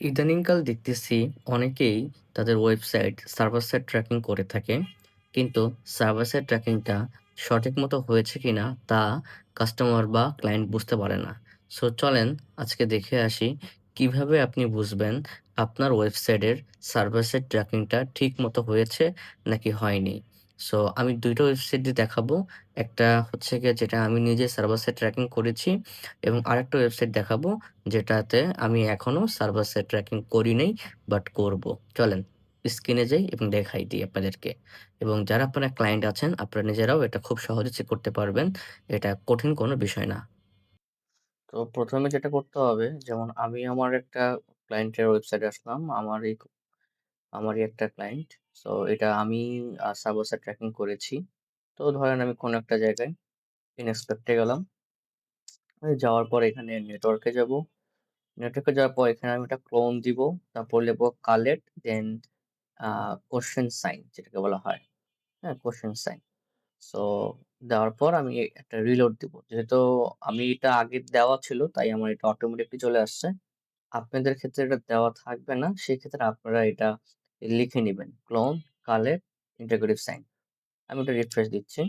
ইদানিংকাল দেখতেছি অনেকেই তাদের ওয়েবসাইট সার্ভার সাইড ট্র্যাকিং করে থাকে। কিন্তু সার্ভার সাইড ট্র্যাকিংটা সঠিক মতো হয়েছে কিনা তা কাস্টমার বা ক্লায়েন্ট বুঝতে পারে না। সো চলেন আজকে দেখে আসি কীভাবে আপনি বুঝবেন আপনার ওয়েবসাইটের সার্ভার সাইড ট্র্যাকিংটা ঠিক মতো হয়েছে নাকি হয়নি। সো আমি ২ ওয়েবসাইট ওয়েবসাইটই দেখাবো। একটা হচ্ছে গিয়ে যেটা আমি নিজে সার্ভার ট্র্যাকিং করেছি এবং আরেকটা ওয়েবসাইট দেখাবো, যেটাতে আমি এখনও সার্ভার ট্র্যাকিং করি নাই বাট করব। চলেন স্ক্রিনে যাই এবং দেখাই দিই আপনাদেরকে। এবং যারা আপনারা ক্লায়েন্ট আছেন, আপনারা নিজেরাও এটা খুব সহজে চেক করতে পারবেন। এটা কঠিন কোনো বিষয় না। তো প্রথমে যেটা করতে হবে, যেমন আমি আমার একটা ক্লায়েন্টের ওয়েবসাইটে আসলাম। আমারই আমারই একটা ক্লায়েন্ট। সো এটা আমি সার্ভার ট্র্যাকিং করেছি। তো ধরেন আমি কোনো একটা জায়গায় ইনএক্সপেক্ট গেলাম। যাওয়ার পর এখানে নেটওয়ার্কে যাব। নেটওয়ার্কে যাওয়ার পর এখানে আমি একটা ক্লোন দিব। তারপর লিখব collect then a question sign যেটাকে বলা হয়। হ্যাঁ? Question sign. সো দেওয়ার পর আমি একটা রিলোড দিব। যেহেতু আমি এটা আগে দেওয়া ছিল, তাই আমার এটা অটোমেটিকলি চলে আসছে। আপনাদের ক্ষেত্রে এটা দেওয়া থাকবে না। সেক্ষেত্রে আপনারা এটা লিখে নিবেন। Clone collect integrative sign. আমি ওটা রিফ্রেশ দিচ্ছি।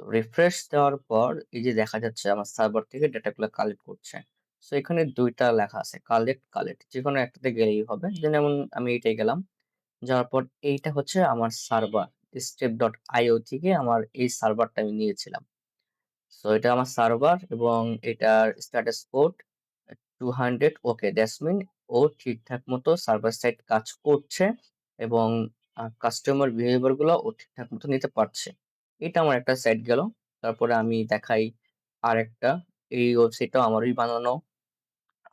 তো রিফ্রেশ দেওয়ার পর এই যে দেখা যাচ্ছে আমার সার্ভার থেকে ডেটাগুলো কালেক্ট করছে। সো এখানে ২ টা লেখা আছে কালেক্ট, কালেক্ট যেকোনো একটাতে গেলেই হবে। যেমন আমি এইটায় গেলাম। যাওয়ার পর এইটা হচ্ছে আমার সার্ভার step.io থেকে আমার এই সার্ভারটা আমি নিয়েছিলাম। সো এটা আমার সার্ভার এবং এটার status code 200 okay that's mean ও ঠিকঠাক মতো সার্ভার সাইড কাজ করছে এবং কাস্টমার বিহেভিয়ারগুলো ও ঠিকঠাক মতো নিতে পারছে। এটা আমার একটা সাইট গেল। তারপরে আমি দেখাই আর একটা এই ওয়েবসাইটটাও আমারই বানানো,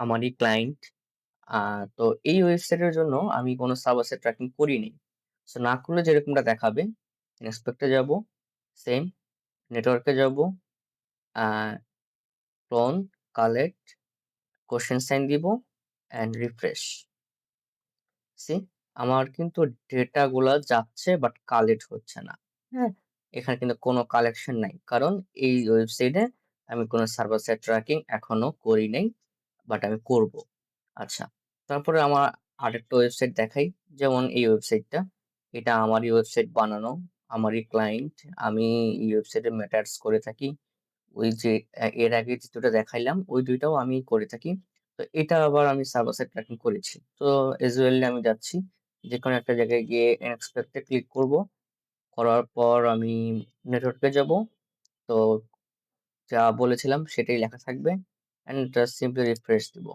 আমারই ক্লায়েন্ট। তো এই ওয়েবসাইটের জন্য আমি কোনো সার্ভার সাইড ট্র্যাকিং করিনি। সো না করলে যেরকমটা দেখাবে, ইন্সপেক্ট যাব, সেম নেটওয়ার্কে যাব, ক্লোন, কালেক্ট, কোশ্চেন সাইন দিব অ্যান্ড রিফ্রেশ। সি আমার কিন্তু ডেটাগুলা যাচ্ছে বাট কালেক্ট হচ্ছে না। হ্যাঁ? এখানে কিন্তু কোনো কালেকশন নাই। কারণ এই ওয়েবসাইটে আমি কোনো সার্ভার সাইড ট্র্যাকিং এখনও করি নাই। বাট আমি করব। আচ্ছা। তারপরে আমার আরেকটা ওয়েবসাইট দেখাই। যেমন এই ওয়েবসাইটটা। এটা আমারই ওয়েবসাইট বানানো, আমারই ক্লায়েন্ট। আমি এই ওয়েবসাইটে মেটার্স করে থাকি। ওই যে এর আগে যে ২ দেখাইলাম ওই দুইটাও আমি করে থাকি। তো এটা আবার আমি সার্ভার সাইড ট্র্যাকিং করেছি। তো ইউজুয়ালি আমি যাচ্ছি। যে কোনো একটা জায়গায় গিয়ে ইনস্পেক্ট এ ক্লিক করব। করার পর আমি নেটওয়ার্কে যাব। তো যা বলেছিলাম সেটাই লেখা থাকবে অ্যান্ড সিম্পলি রিফ্রেশ দিব।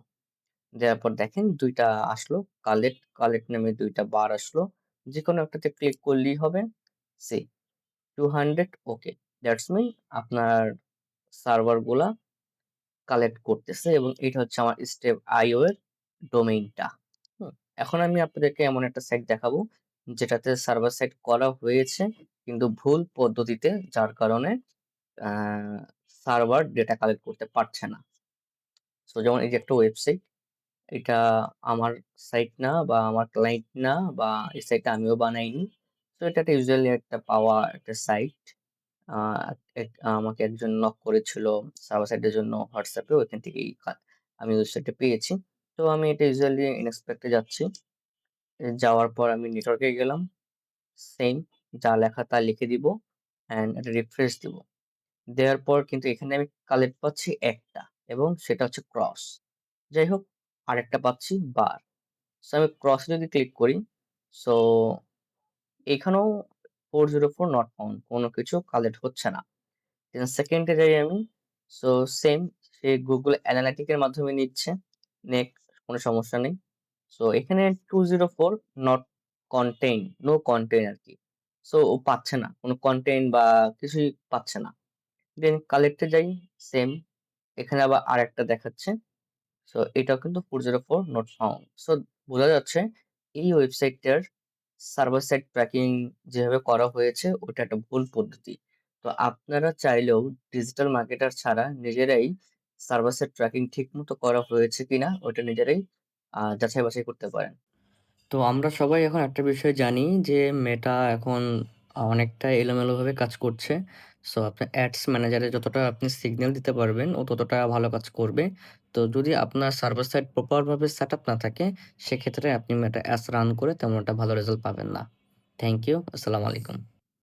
দেওয়ার পর দেখেন দুইটা আসলো। কালেক্ট, কালেক্ট নামে দুইটা বার আসলো। যেকোনো একটাতে ক্লিক করলেই হবে। সি 200 ওকে দ্যাটস মিন আপনার সার্ভারগুলা কালেক্ট করতেছে এবং এটা হচ্ছে আমার স্টেপ IO এর ডোমেইনটা। এখন আমি আপনাদেরকে এমন একটা সাইট দেখাবো, যেটাতে সার্ভার সাইট করা হয়েছে কিন্তু ভুল পদ্ধতিতে, যার কারণে সার্ভার ডেটা কালেক্ট করতে পারছে না। সো যেমন এই যে একটা ওয়েবসাইট। এটা আমার সাইট না বা আমার ক্লায়েন্ট না বা এই সাইটটা আমিও বানাইনি। সো এটা একটা ইউজুয়ালি একটা পাওয়া একটা সাইট। আমাকে একজন নক করেছিল সার্ভার সাইডের জন্য হোয়াটসঅ্যাপে ওইখান থেকেই আমি ওয়েবসাইটটা পেয়েছি। তো আমি এটা ইউজুয়ালি ইনস্পেক্ট এ যাচ্ছি। যাওয়ার পর আমি নেটওয়ার্কে গেলাম। সেম যা লেখা তা লিখে দিব অ্যান্ড একটা রিফ্রেশ দিব। দেওয়ার পর কিন্তু এখানে আমি কালেক্ট পাচ্ছি একটা এবং সেটা হচ্ছে ক্রস। যাই হোক, আরেকটা পাচ্ছি বার। সো আমি ক্রস যদি ক্লিক করি সো এখানেও 404 নট ফাউন্ড কোনো কিছু কালেক্ট হচ্ছে না। দেন সেকেন্ড যাই আমি। সো সেম সে Analytics এর মাধ্যমে নিচ্ছে। নেক্সট কোনো সমস্যা নেই। সো এখানে 204 নট কনটেইন, নো কন্টেইন আর কি সো ও পাচ্ছে না। কোনো কনটেইন বা কিছুই পাচ্ছে না। দেন কালেক্টে যাই, সেম। এখানে আবার আরেকটা দেখাচ্ছে। সো এটাও কিন্তু 404 নট ফাউন্ড। সো বোঝা যাচ্ছে এই ওয়েবসাইটটার সার্ভার সাইড ট্র্যাকিং যেভাবে করা হয়েছে, ওটা একটা ভুল পদ্ধতি। তো আপনারা চাইলেও ডিজিটাল মার্কেটার ছাড়া নিজেরাই সার্ভার সাইড ট্র্যাকিং ঠিকমতো করা হয়েছে কিনা, ওটা নিজেরাই যাচাই বাছাই করতে পারেন। তো আমরা সবাই এখন একটা বিষয় জানি যে মেটা এখন অনেকটা এলোমেলোভাবে কাজ করছে। সো আপনার অ্যাডস ম্যানেজারে যতটা আপনি সিগন্যাল দিতে পারবেন, ও ততটা ভালো কাজ করবে। তো যদি আপনার সার্ভার সাইড প্রপারভাবে সেট আপ না থাকে, সেক্ষেত্রে আপনি একটা অ্যাডস রান করে তেমন একটা ভালো রেজাল্ট পাবেন না। Thank you. আসসালামু আলাইকুম।